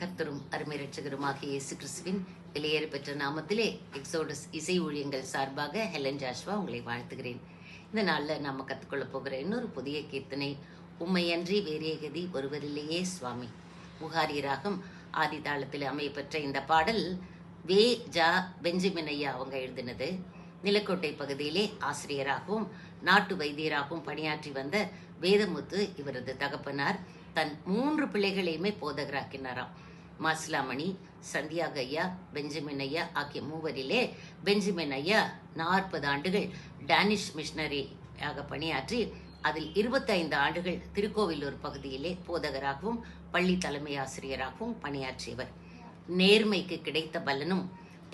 கர்த்தரும் அருமை ரட்சகருமாக இயேசு கிறிஸ்துவின் வெளியேறு பெற்ற நாமத்திலே எக்ஸோடஸ் இசை ஊழியங்கள் சார்பாக ஹெலன் ஜாஷ்வா உங்களை வாழ்த்துகிறேன். இந்த நாளில் நாம கற்றுக்கொள்ள போகிற இன்னொரு புதிய கீர்த்தனை உம்மையன்றி வேரியகதி ஒருவரிலேயே சுவாமி புகாரி ராகம் ஆதி தாளத்தில் அமையப்பெற்ற இந்த பாடல் வே ஜா பெஞ்சமின் ஐயா அவங்க எழுதினது. நிலக்கோட்டை பகுதியிலே ஆசிரியராகவும் நாட்டு வைத்தியராகவும் பணியாற்றி வந்த வேதமுத்து இவரது தகப்பனார் தன் மூன்று பிள்ளைகளையுமே போதகராக்கினாராம். மாசிலாமணி சந்தியாக ஐயா பெஞ்சமின் ஐயா ஆகிய மூவரிலே பெஞ்சமின் ஐயா நாற்பது ஆண்டுகள் டேனிஷ் மிஷனரியாக பணியாற்றி அதில் இருபத்தைந்து ஆண்டுகள் திருக்கோவிலூர் பகுதியிலே போதகராகவும் பள்ளி தலைமை ஆசிரியராகவும் பணியாற்றியவர். நேர்மைக்கு கிடைத்த பலனும்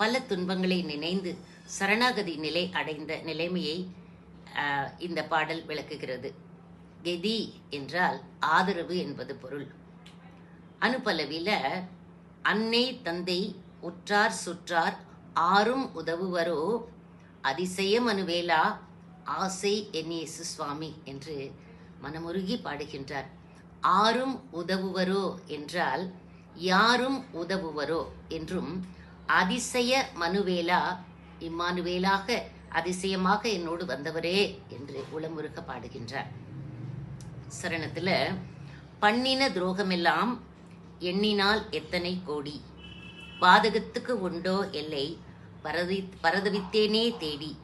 பல துன்பங்களை நினைந்து சரணாகதி நிலை அடைந்த நிலைமையை இந்த பாடல் விளக்குகிறது. கெதி என்றால் ஆதரவு என்பது பொருள். அனுபலவில அன்னை தந்தை உற்றார் சுற்றார் ஆறும் உதவுவரோ? அதிசயம் அனுவேலா ஆசை என்னேசு சுவாமி என்று மனமுருகி பாடுகின்றார். ஆறும் உதவுவரோ என்றால் யாரும் உதவுவரோ என்றும் அதிசய மனுவேலா இம்மானுவேலாக அதிசயமாக என்னோடு வந்தவரே என்று உளமுருக பாடுகின்றார். சரணத்தில் பண்ணின துரோகமெல்லாம் எண்ணினால் எத்தனை கோடி? பாதகத்துக்கு உண்டோ எல்லை? பரதி பரதவித்தேனே தேடி.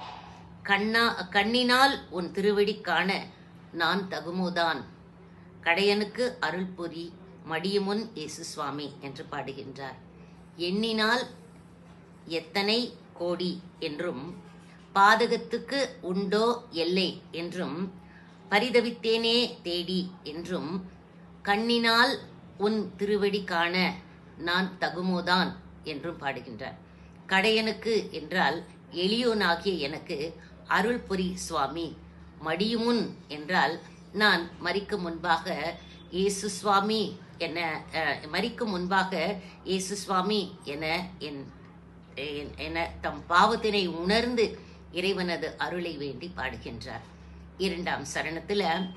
கண்ணா கண்ணினால் உன் திருவடி காண நான் தகுமோதான். கடையனுக்கு அருள் புரி மடியுமுன் இயேசு சுவாமி என்று பாடுகின்றார். எண்ணினால் எத்தனை கோடி என்றும் பாதகத்துக்கு உண்டோ எல்லை என்றும் பரிதவித்தேனே தேடி என்றும் கண்ணினால் உன் திருவடி காண நான் தகுமோதான் என்றும் பாடுகின்றார். கடையனுக்கு என்றால் எளியோனாகிய எனக்கு அருள் சுவாமி மடியுமுன் என்றால் நான் மறிக்கும் முன்பாக இயேசு சுவாமி என மறிக்கும் முன்பாக இயேசு சுவாமி என என் என தம் பாவத்தினை உணர்ந்து இறைவனது அருளை வேண்டி பாடுகின்றார். இரண்டாம் சரணத்தில்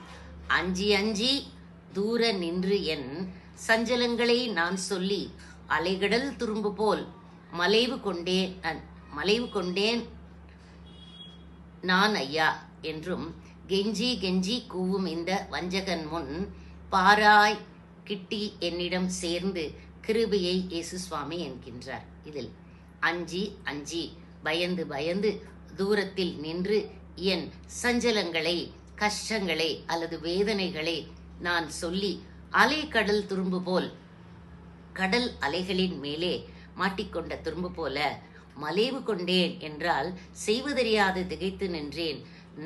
அஞ்சி அஞ்சி தூர நின்று என் சஞ்சலங்களை நான் சொல்லி அலைகடல் துரும்பு போல் மலைவு கொண்டேன் மலைவு கொண்டேன் நான் ஐயா என்றும் கெஞ்சி கெஞ்சி கூவும் இந்த வஞ்சகன் முன் பாராய் கிட்டி என்னிடம் சேர்ந்து கிருபையை இயேசு சுவாமி என்கின்றார். இதில் அஞ்சி அஞ்சி பயந்து பயந்து தூரத்தில் நின்று என் சஞ்சலங்களை கஷ்டங்களை அல்லது வேதனைகளை நான் சொல்லி அலை கடல் துரும்பு போல் கடல் அலைகளின் மேலே மாட்டிக்கொண்ட துரும்பு போல மலைவு கொண்டேன் என்றால் செய்வதறியாது திகைத்து நின்றேன்.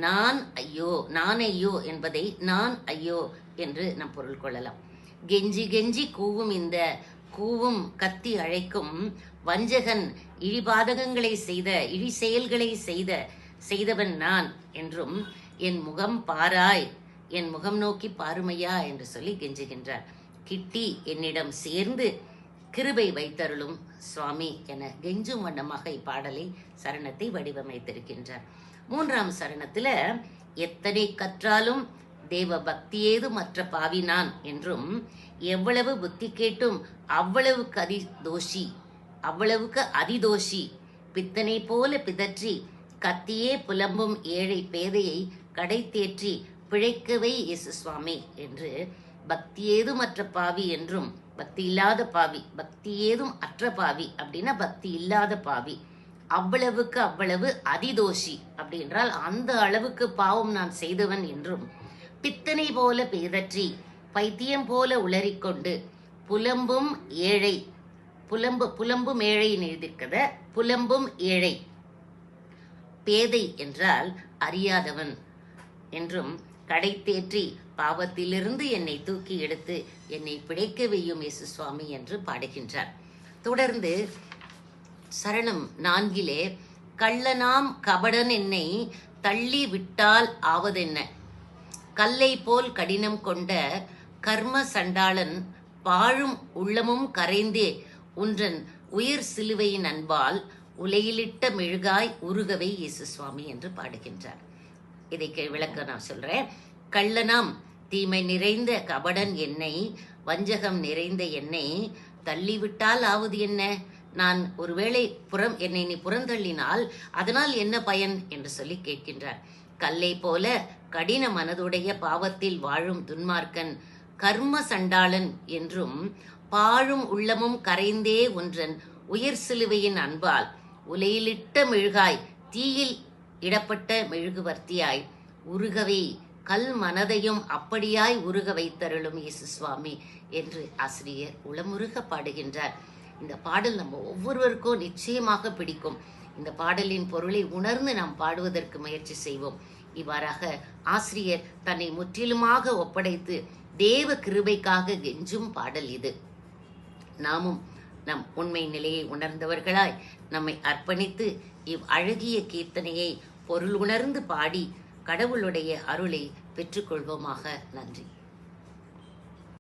நான் ஐயோ நான் ஐயோ என்பதை நான் ஐயோ என்று நாம் பொருள் கொள்ளலாம். கெஞ்சி கெஞ்சி கூவும் இந்த கூவும் கத்தி அழைக்கும் வஞ்சகன் இழிபாதகங்களை செய்த இழி செயல்களை செய்த செய்தவன் நான் என்றும் என் முகம் பாராய் என் முகம் நோக்கி பாருமையா என்று சொல்லி கெஞ்சுகின்றார். கிட்டி என்னிடம் சேர்ந்து கிருபை வைத்தருளும் சுவாமி என கெஞ்சும் வண்ணமாக இப்பாடலை சரணத்தை வடிவமைத்திருக்கின்றார். மூன்றாம் சரணத்துல எத்தனை கற்றாலும் தேவ பக்தியேது மற்ற பாவினான் என்றும் எவ்வளவு புத்தி கேட்டும் அவ்வளவுக்கு அதி தோஷி அவ்வளவுக்கு அதிதோஷி பித்தனை போல பிதற்றி கத்தியே புலம்பும் ஏழை பேதையை கடை தேற்றி பிழைக்கவே இயேசு சுவாமி என்று பக்தி ஏதும் அற்ற பாவி என்றும் பக்தி இல்லாத பாவி பக்தி ஏதும் அற்ற பாவி அப்படின்னா பக்தி இல்லாத பாவி. அவ்வளவுக்கு அவ்வளவு அதிதோஷி அப்படி என்றால் அந்த அளவுக்கு பாவம் நான் செய்தவன் என்றும் பித்தனை போல பேதற்றி பைத்தியம் போல உளறிக்கொண்டு புலம்பும் ஏழை புலம்பு புலம்பும் ஏழையின் எழுதியிருக்கத புலம்பும் ஏழை. பேதை என்றால் அறியாதவன் என்றும் கடை தேற்றி பாவத்திலிருந்து என்னை தூக்கி எடுத்து என்னை பிழைக்க வையும் இயேசு சுவாமி என்று பாடுகின்றார். தொடர்ந்து சரணம் நான்கிலே கள்ளனாம் கபடன் என்னை தள்ளி விட்டால் ஆவதென்ன? கல்லை போல் கடினம் கொண்ட கர்ம சண்டாளன் பாழும் உள்ளமும் கரைந்தே உன்றன் உயிர் சிலுவையின் அன்பால் உலையிலிட்ட மெழுகாய் உருகவை இயேசு சுவாமி என்று பாடுகின்றார். இதை கே- விளக்க நான் சொல்றேன். கள்ளனாம் தீமை நிறைந்த கபடன் என்னை வஞ்சகம் நிறைந்த என்னை தள்ளிவிட்டால் ஆவது என்ன? நான் ஒருவேளை புறம் என்னை நீ புறந்தள்ளினால் அதனால் என்ன பயன்? என்று சொல்லி கேட்கின்றார். கல்லை போல கடின மனதுடைய பாவத்தில் வாழும் துன்மார்க்கன் கர்ம சண்டாளன் என்றும் பாழும் உள்ளமும் கரைந்தே ஒன்றன் உயர் சிலுவையின் அன்பால் உலையிலிட்ட மெழுகாய் தீயில் இடப்பட்ட மெழுகுவர்த்தியாய் உருகவே கல் மனதையும் அப்படியாய் உருக வைத்தருளும் இயேசு சுவாமி என்று ஆசிரியர் உளமுருக பாடுகின்றார். இந்த பாடல் நம்ம ஒவ்வொருவருக்கும் நிச்சயமாக பிடிக்கும். இந்த பாடலின் பொருளை உணர்ந்து நாம் பாடுவதற்கு முயற்சி செய்வோம். இவ்வாறாக ஆசிரியர் தன்னை முற்றிலுமாக ஒப்படைத்து தேவ கிருபைக்காக கெஞ்சும் பாடல் இது. நாமும் நம் உண்மை நிலையை உணர்ந்தவர்களாய் நம்மை அர்ப்பணித்து இவ் அழகிய கீர்த்தனையை பொருள் உணர்ந்து பாடி கடவுளுடைய அருளை பெற்றுக்கொள்வோமாக. நன்றி.